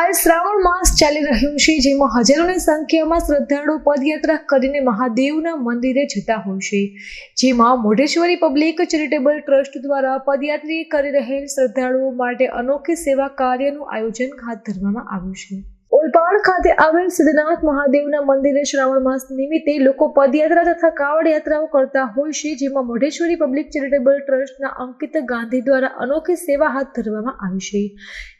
હાલ શ્રાવણ માસ ચાલી રહ્યો છે, જેમાં હજારોની સંખ્યામાં શ્રદ્ધાળુઓ પદયાત્રા કરીને મહાદેવના મંદિરે જતા હોય છે. જેમાં મોઢેશ્વરી પબ્લિક ચેરિટેબલ ટ્રસ્ટ દ્વારા પદયાત્રી કરી રહેલ શ્રદ્ધાળુઓ માટે અનોખી સેવા કાર્યનું આયોજન હાથ ધરવામાં આવ્યું છે. ઓલપાડ ખાતે આવેલ સિદ્ધનાથ મહાદેવના મંદિરે શ્રાવણ માસ નિમિત્તે લોકો પદયાત્રા તથા કાવડ યાત્રાઓ કરતા હોય છે, જેમાં મોઢેશ્વરી પબ્લિક ચેરિટેબલ ટ્રસ્ટના અંકિત ગાંધી દ્વારા અનોખી સેવા હાથ ધરવામાં આવી છે.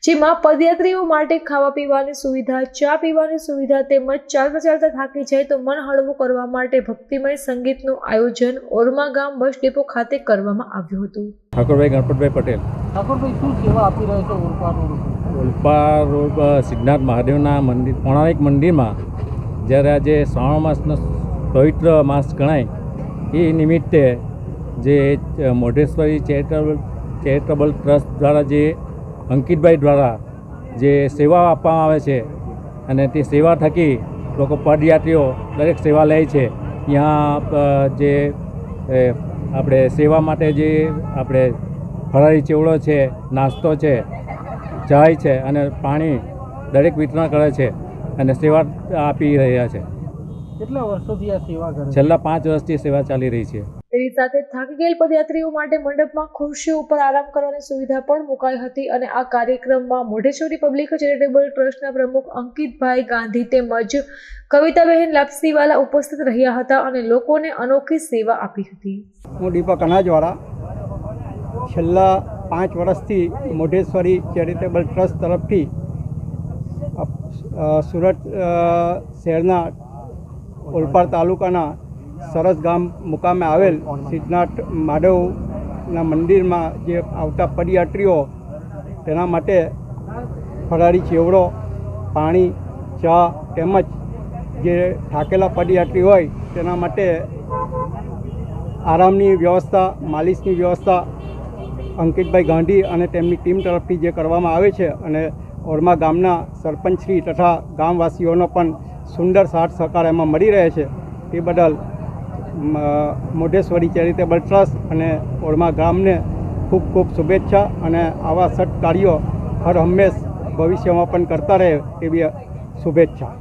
જેમાં પદયાત્રીઓ માટે ખાવા પીવાની સુવિધા, ચા પીવાની સુવિધા તેમજ ચાલતા ચાલતા થાકી જાય તો મન હળવું કરવા માટે ભક્તિમય સંગીતનું આયોજન ઓરમા ગામ બસ ડેપો ખાતે કરવામાં આવ્યું હતું. ઠાકોરભાઈ ગણપતભાઈ પટેલ. ઠાકોરભાઈ શું મહાદેવના મંદિર પૌરાણિક મંદિરમાં જ્યારે આજે શ્રાવણ માસનો પવિત્ર માસ ગણાય, એ નિમિત્તે જે મોઢેશ્વરી ચેરિટેબલ ચેરિટેબલ ટ્રસ્ટ દ્વારા જે, અંકિતભાઈ દ્વારા જે સેવા આપવામાં આવે છે અને તે સેવા થકી લોકો પદયાત્રીઓ દરેક સેવા લે છે. ત્યાં જે આપણે સેવા માટે જે, આપણે ફરાળી ચેવડો છે નાસ્તો છે ચાય છે અને પાણી દરેક વિતરણ કરે છે અને સેવા આપી રહ્યા છે. કેટલા વર્ષોથી આ સેવા કરે છેલ્લા પાંચ વર્ષથી સેવા ચાલી રહી છે. તેની સાથે થાકી ગયેલ પદયાત્રીઓ માટે મંડપમાં ખુરશીઓ ઉપર આરામ કરવાની સુવિધા પણ મુકાઈ હતી અને આ કાર્યક્રમમાં મોઢેશ્વરી પબ્લિક ચેરિટેબલ ટ્રસ્ટના પ્રમુખ અંકિતભાઈ ગાંધી તેમજ કવિતાબહેન લાપસીવાલા ઉપસ્થિત રહ્યા હતા અને લોકોને અનોખી સેવા આપી હતી. હું દીપક અનાજવાળા. છેલ્લા પાંચ વર્ષથી મોઢેશ્વરી ચેરિટેબલ ટ્રસ્ટ તરફથી સુરત શહેરના ઓલપાડ તાલુકાના સરસ ગામ મુકામે આવેલ સિદ્ધનાથ મહાદેવના મંદિરમાં જે આવતા પદયાત્રીઓ તેના માટે ફરાળી ચેવડો, પાણી, ચા તેમજ જે થાકેલા પદયાત્રી હોય તેના માટે આરામની વ્યવસ્થા, માલિશની વ્યવસ્થા અંકિતભાઈ ગાંધી અને તેમની ટીમ તરફથી જે કરવામાં આવે છે અને ઓરમા ગામના સરપંચશ્રી તથા ગામવાસીઓનો પણ સુંદર સાથ સહકાર એમાં મળી રહે છે. તે બદલ મોઢેશ્વરી ચેરિટેબલ ટ્રસ્ટ અને ઓરમા ગામને ખૂબ ખૂબ શુભેચ્છા અને આવા સત્કાર્યો હર હંમેશ ભવિષ્યમાં પણ કરતા રહે એવી શુભેચ્છા.